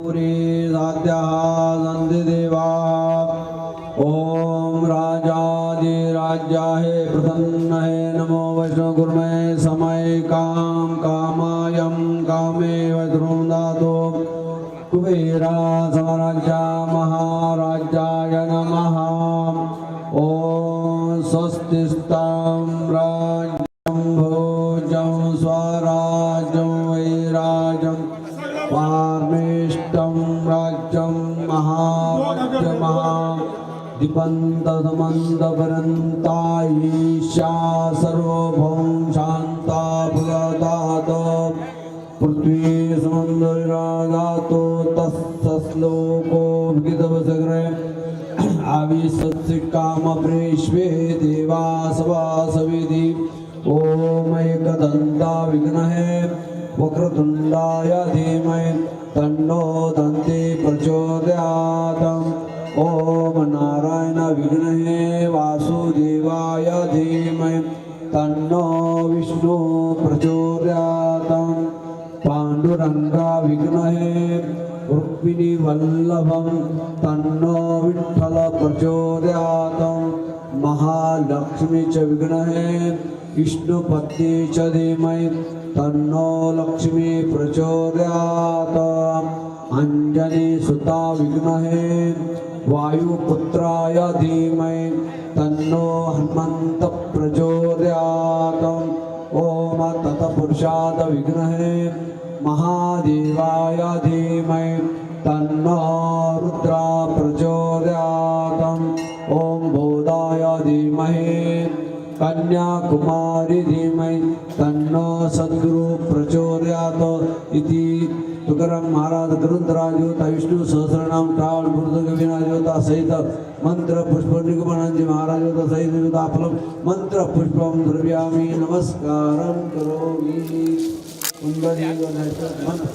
पुरी साध्याः सन्ति देवा। ॐ राजाधिराज्याहे प्रसन्न हे नमो वैष्णव गुरुमे समय काम कामायं कामे वैष्णव दातो कुबेरा समराज्या महाराजाय नमः। ॐ स्वस्तिस्तां राज महाराज्यमहा दिपन्तसमन्तपरन्ता ईशा सर्वभौम शान्ता फुलदात पृथ्वी समुद्ररागातो तस्य श्लोको विगितवसग्रे आविशत्सिकामप्रेष्वे देवासवासविधि ॐ एकदन्ता विघ्नहे वक्रतुण्डाय धीमहि तन्नो दन्ति प्रचोदयात् ॐ नारायण विघ्नहे वासुदेवाय धीमहि तन्नो विष्णु प्रचोदयात् पाण्डुरङ्गा विघ्नहे रुक्मिणीवल्लभं तन्नो विठ्ठल प्रचोदयात् महालक्ष्मी च विघ्नहे विष्णुपत्नी च धीमहि तन्नो लक्ष्मी प्रचोदयात्। अञ्जनीसुता विघ्नहे वायुपुत्राय धीमहि तन्नो हनुमन्त प्रचोदयात्। ॐ ततपुरुषाद विघ्नहे महादेवाय धीमहि तन्नो रुद्रा प्रचोदयात् कन्याकुमारी धीमहि तन्नो सद्गुरु प्रचोदयात् इति तुकाराम महाराज ग्रंथराजोता विष्णू सहस्रनाम टाळ मृदुग विनाजोता सहित मंत्र पुष्प निगमनांची महाराजोता सहित युता आपलं मंत्र पुष्पम द्रव्यामी नमस्कारं करोमि। कुंडली गणेश मंत्र।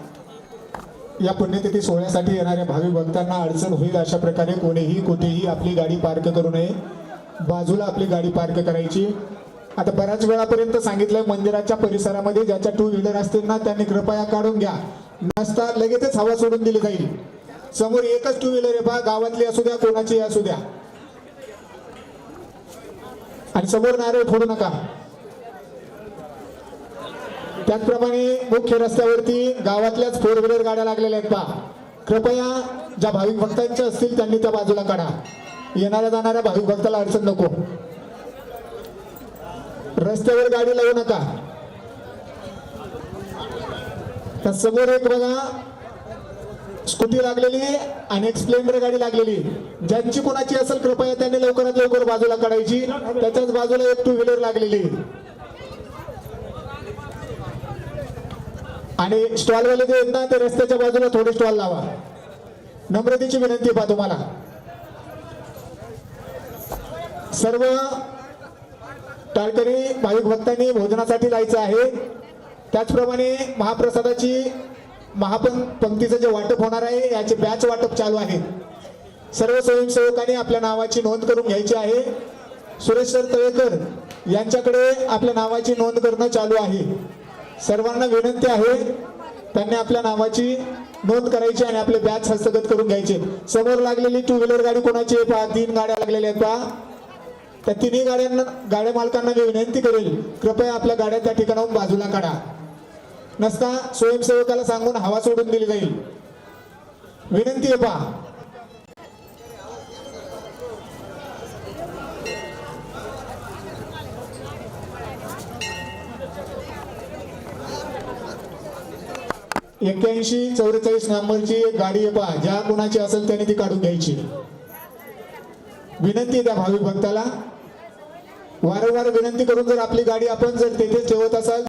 या पुण्यतिथी सोहळ्यासाठी येणाऱ्या भाविक भक्तांना अडचण होईल अशा प्रकारे कोणीही कुठेही आपली गाडी पार्क करू नये. बाजूला आपली गाडी पार्क करायची. आता बऱ्याच वेळापर्यंत सांगितलंय मंदिराच्या परिसरामध्ये ज्याच्या टू व्हीलर असतील ना त्यांनी कृपया काढून घ्या. नसता लगेचच हवा सोडून दिली जाईल. समोर एकच टू व्हीलर आहे पहा गावातली असू द्या कोणाची असू द्या. आणि समोर नारळ फोडू नका. त्याचप्रमाणे मुख्य रस्त्यावरती गावातल्याच फोर व्हीलर गाड्या लागलेल्या आहेत पहा. कृपया ज्या भाविक भक्तांच्या असतील त्यांनी त्या बाजूला काढा. येणाऱ्या जाणाऱ्या भाविक भक्ताला अडचण नको. रस्त्यावर गाडी लावू नका. त्या समोर एक बघा स्कूटी लागलेली आणि एक स्प्लेंडर गाडी लागलेली. ज्यांची कोणाची असेल कृपया त्यांनी लवकरात लवकर बाजूला काढायची. त्याच्याच बाजूला एक टू व्हीलर लागलेली. आणि स्टॉलवाले जे येत ना ते रस्त्याच्या बाजूला थोडे स्टॉल लावा. नम्रतेची विनंती आहे पहा तुम्हाला. सर्व टाळकरी भाविक भक्तांनी भोजनासाठी जायचं आहे. त्याचप्रमाणे महाप्रसादाची महापं पंक्तीचं जे वाटप होणार आहे याचे बॅच वाटप चालू आहे. सर्व स्वयंसेवकांनी आपल्या नावाची नोंद करून घ्यायची आहे. सुरेश सर तळेकर यांच्याकडे आपल्या नावाची नोंद करणं चालू आहे. सर्वांना विनंती आहे त्यांनी आपल्या नावाची नोंद करायची आणि आपले बॅच हस्तगत करून घ्यायचे. समोर लागलेली टू व्हीलर गाडी कोणाची आहे पहा तीन गाड्या लागलेल्या आहेत पहा. त्या तिन्ही गाड्यांना गाड्या मालकांना मी विनंती करेल कृपया आपल्या गाड्या त्या ठिकाणाहून बाजूला काढा. नसता स्वयंसेवकाला सांगून हवा सोडून दिली जाईल. विनंती आहे पहा. एक्क्याऐंशी चौवेचाळीस नंबरची एक गाडी आहे पहा. ज्या कुणाची असेल त्याने ती काढून घ्यायची. विनंती आहे त्या भाविक भक्ताला. वारंवार विनंती करून जर आपली गाडी आपण जर तेथेच ठेवत असाल